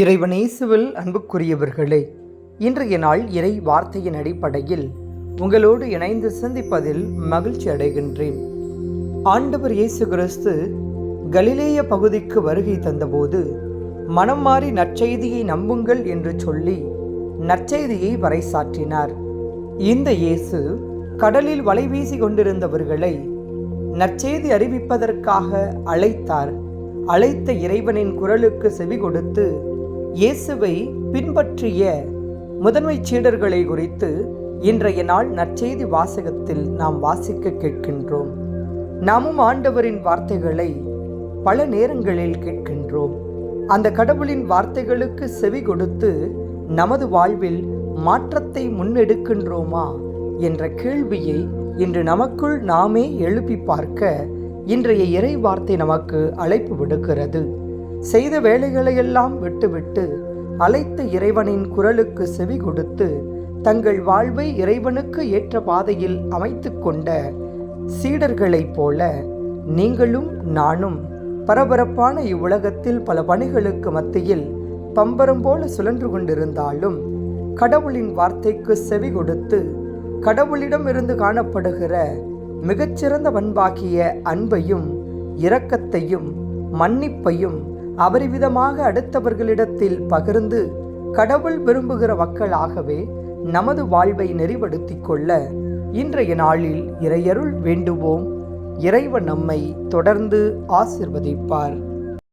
இறைவனேசுவில் அன்புக்குரியவர்களே இன்றைய நாள் இறை வார்த்தையின் அடிப்படையில் உங்களோடு இணைந்து சிந்திப்பதில் மகிழ்ச்சி அடைகின்றேன். ஆண்டவர் இயேசு கிறிஸ்து கலிலேய பகுதிக்கு வருகை தந்தபோது மனம் மாறி நற்செய்தியை நம்புங்கள் என்று சொல்லி நற்செய்தியை பறைசாற்றினார். இந்த இயேசு கடலில் வலை வீசி கொண்டிருந்தவர்களை நற்செய்தி அறிவிப்பதற்காக அழைத்தார். அழைத்த இறைவனின் குரலுக்கு செவி கொடுத்து இயேசுவை பின்பற்றிய முதன்மை சீடர்களை குறித்து இன்றைய நாள் நற்செய்தி வாசகத்தில் நாம் வாசிக்க கேட்கின்றோம். நாமும் ஆண்டவரின் வார்த்தைகளை பல நேரங்களில் கேட்கின்றோம். அந்த கடவுளின் வார்த்தைகளுக்கு செவி கொடுத்து நமது வாழ்வில் மாற்றத்தை முன்னெடுக்கின்றோமா என்ற கேள்வியை இன்று நமக்குள் நாமே எழுப்பி பார்க்க இன்றைய இறை வார்த்தை நமக்கு அழைப்பு விடுக்கிறது. செய்த வேலைகளையெல்லாம் விட்டுவிட்டு அழைத்த இறைவனின் குரலுக்கு செவி கொடுத்து தங்கள் வாழ்வை இறைவனுக்கு ஏற்ற பாதையில் அமைத்து கொண்ட சீடர்களைப் போல நீங்களும் நானும் பரபரப்பான இவ்வுலகத்தில் பல பணிகளுக்கு மத்தியில் பம்பரம் போல சுழன்று கொண்டிருந்தாலும் கடவுளின் வார்த்தைக்கு செவி கொடுத்து கடவுளிடம் இருந்து காணப்படுகிற மிகச்சிறந்த பண்பாகிய அன்பையும் இரக்கத்தையும் மன்னிப்பையும் அபரிவிதமாக அடுத்தவர்களிடத்தில் பகிர்ந்து கடவுள் விரும்புகிற மக்களாகவே நமது வாழ்வை நெறிப்படுத்திக் கொள்ள இன்றைய நாளில் இறையருள் வேண்டுவோம். இறைவன் நம்மை தொடர்ந்து ஆசிர்வதிப்பார்.